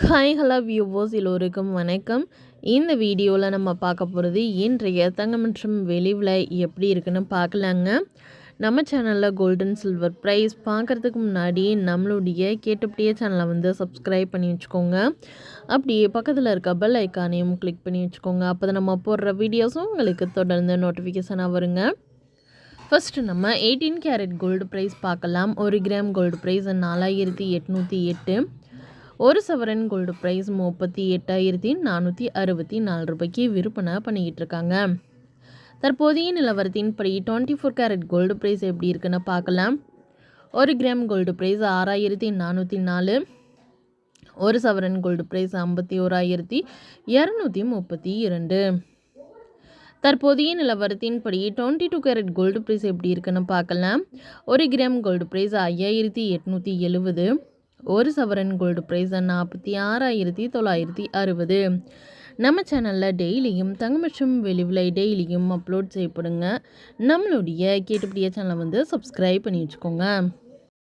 Hi hello வியூவோஸ் எல்லோருக்கும் வணக்கம். இந்த வீடியோவில் நம்ம பார்க்க போகிறது இன்றைய தங்கம் மற்றும் வெளிவில் எப்படி இருக்குன்னு பார்க்கலாங்க. நம்ம சேனலில் கோல்டன் சில்வர் ப்ரைஸ் பார்க்குறதுக்கு முன்னாடி நம்மளுடைய கேட்டபடியே சேனலை வந்து சப்ஸ்கிரைப் பண்ணி வச்சுக்கோங்க. அப்படியே பக்கத்தில் இருக்க பெல் ஐக்கானையும் கிளிக் பண்ணி வச்சுக்கோங்க. அப்போ தான் நம்ம போடுற வீடியோஸும் உங்களுக்கு தொடர்ந்து நோட்டிஃபிகேஷனாக வருங்க. ஃபஸ்ட்டு நம்ம எயிட்டீன் கேரட் கோல்டு ப்ரைஸ் பார்க்கலாம். ஒரு கிராம் கோல்டு ப்ரைஸ் நாலாயிரத்தி எட்நூற்றி எட்டு. ஒரு சவரன் கோல்டு ப்ரைஸ் முப்பத்தி எட்டாயிரத்தி நானூற்றி அறுபத்தி நாலு ரூபாய்க்கு விற்பனை பண்ணிக்கிட்டு இருக்காங்க தற்போதைய நிலவரத்தின்படி twenty four carat gold price எப்படி இருக்குன்னு பார்க்கலாம். ஒரு கிராம் கோல்டு ப்ரைஸ் ஆறாயிரத்தி நானூற்றி நாலு ஒரு சவரன் கோல்டு ப்ரைஸ் ஐம்பத்தி ஓராயிரத்தி இரநூத்தி முப்பத்தி இரண்டு. தற்போதைய நிலவரத்தின்படி twenty two carat gold price எப்படி இருக்குன்னு பார்க்கலாம். ஒரு கிராம் கோல்டு ப்ரைஸ் ஐயாயிரத்தி எட்நூற்றி எழுபது ஒரு சவரன் கோல்டு ப்ரைஸ் நாற்பத்தி ஆறாயிரத்தி தொள்ளாயிரத்தி அறுபது. நம்ம சேனலில் டெய்லியும் தங்க மற்றும் வெளி விலை டெய்லியும் அப்லோட் செய்யப்படுங்க. நம்மளுடைய கேட்டுப்படிய சேனலை வந்து சப்ஸ்கிரைப் பண்ணி வச்சுக்கோங்க.